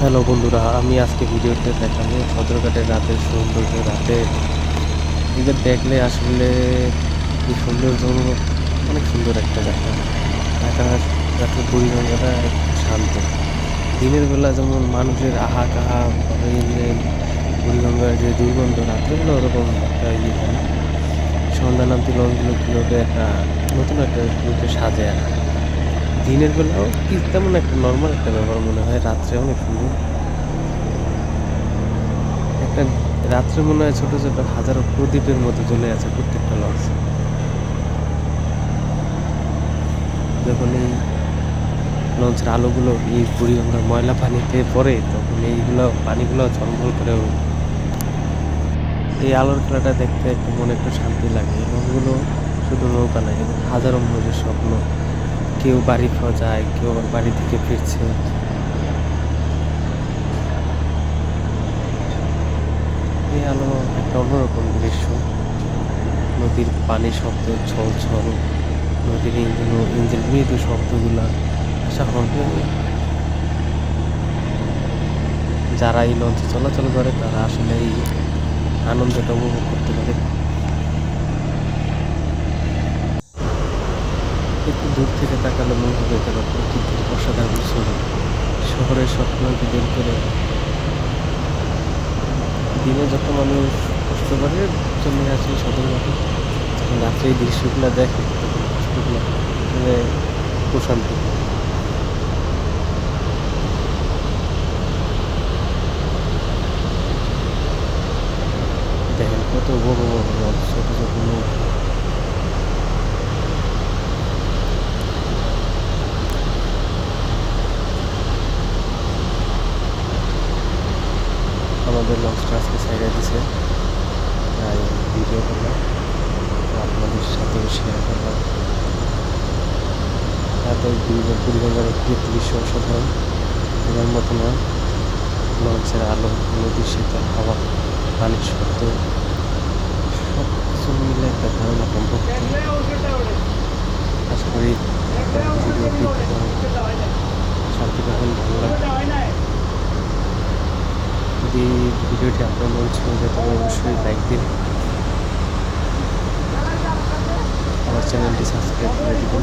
Hello বন্ধুরা, আমি আজকে ভিডিওতে দেখাবো সদরঘাটের রাতের সৌন্দর্য। রাতে এদিকে দেখলে আসলে কি সৌন্দর্য অনেক সুন্দর একটা জায়গা। ঢাকা রাতের একটু শান্ত। দিনের বেলা যেমন মানুষের আহা কাহা এই যে বুড়িগঙ্গার যে দুর্গন্ধ, রাত্রেবেলা ওরকম একটা ইয়ে হয় সন্ধ্যা নামতে লঞ্চগুলো একটা নতুন একটা সাজে কি। দিনের বেলাও কি তেমন একটা নর্মাল একটা ব্যাপার মনে হয়, রাত্রে অনেক সুন্দর। একটা রাত্রে মনে হয় ছোট ছোট হাজারো প্রদীপের মতো জ্বলে আছে প্রত্যেকটা লঞ্চ যখন এই লঞ্চের আলোগুলো, এই বুড়িগঙ্গার ময়লা পানিতে পড়ে, তখন এইগুলো, পানিগুলো ঝলমল করে। এই আলোর খেলাটা দেখতে একটু মনে একটু শান্তি লাগে লঞ্চগুলো শুধু নৌকা নয় হাজারো মানুষের স্বপ্ন। কেউ বাড়ি খাওয়া যায়, কেউ বাড়ি থেকে ফিরছে। এই আলো একটা অন্যরকম দৃশ্য। নদীর পানি শব্দ ছল ছল নদীর ইঞ্জিন ইঞ্জিন মৃদু শব্দগুলা আশা হবে যারা এই লঞ্চে চলাচল করে, তারা আসলে এই আনন্দটা উপভোগ করতে পারে। একটু দূর থেকে তাকালে মনে হবে যেন প্রকৃতির অসাধারণ ছবি শহরের স্বপ্নকে বের করে দিনে যত মানুষ কষ্ট করে চলে আসে সদরঘাটে যখন রাত্রে দৃশ্যগুলো দেখে তখন কষ্টগুলো মানে প্রশান্তি। দেখেন কত বড় বড় ছোট ছোট নৌকা আমাদের লঞ্চটা আজকে সাইডে দিছে। তাই ভিডিও করলাম। আপনাদের সাথেও শেয়ার করলাম। তাতে পরিগঙ্গার একটি দৃশ্য অসাধারণ। এবার মতো নয় লঞ্চের আলো নদীর শীতল হাওয়া, পানির শব্দ সব কিছু মিলে একটা ধারণা সম্ভক্তি আশা করি ভিডিওটি শান্তি পাবেন ভালো লাগবে। যদি ভিডিওটি আপনার মন ছুঁয়ে যায়, তবে অবশ্যই লাইক দিন। আমার চ্যানেলটি সাবস্ক্রাইব করে দিবেন।